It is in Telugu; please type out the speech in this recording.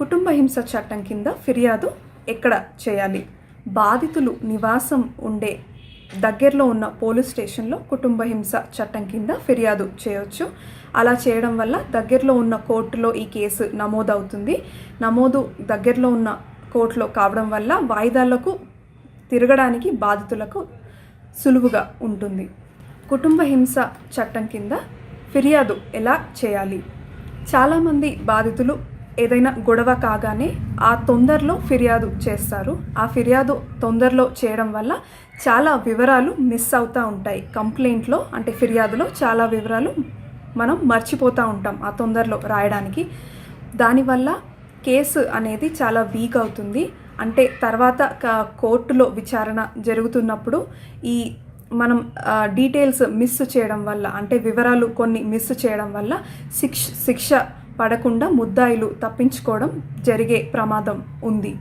కుటుంబ హింస చట్టం కింద ఫిర్యాదు ఎక్కడ చేయాలి? బాధితులు నివాసం ఉండే దగ్గరలో ఉన్న పోలీస్ స్టేషన్లో కుటుంబ హింస చట్టం కింద ఫిర్యాదు చేయవచ్చు అలా చేయడం వల్ల దగ్గరలో ఉన్న కోర్టులో ఈ కేసు నమోదవుతుంది. నమోదు దగ్గరలో ఉన్న కోర్టులో కావడం వల్ల వాయిదాలకు తిరగడానికి బాధితులకు సులువుగా ఉంటుంది. కుటుంబ హింస చట్టం కింద ఫిర్యాదు ఎలా చేయాలి? చాలామంది బాధితులు ఏదైనా గొడవ కాగానే ఆ తొందరలో ఫిర్యాదు చేస్తారు. ఆ ఫిర్యాదు తొందరలో చేయడం వల్ల చాలా వివరాలు మిస్ అవుతూ ఉంటాయి. కంప్లైంట్లో అంటే ఫిర్యాదులో చాలా వివరాలు మనం మర్చిపోతూ ఉంటాం ఆ తొందరలో రాయడానికి. దానివల్ల కేసు అనేది చాలా వీక్ అవుతుంది. అంటే తర్వాత కోర్టులో విచారణ జరుగుతున్నప్పుడు ఈ మనం డీటెయిల్స్ మిస్ చేయడం వల్ల అంటే వివరాలు కొన్ని మిస్ చేయడం వల్ల శిక్ష శిక్ష పడకుండా ముద్దాయిలు తప్పించుకోవడం జరిగే ప్రమాదం ఉంది.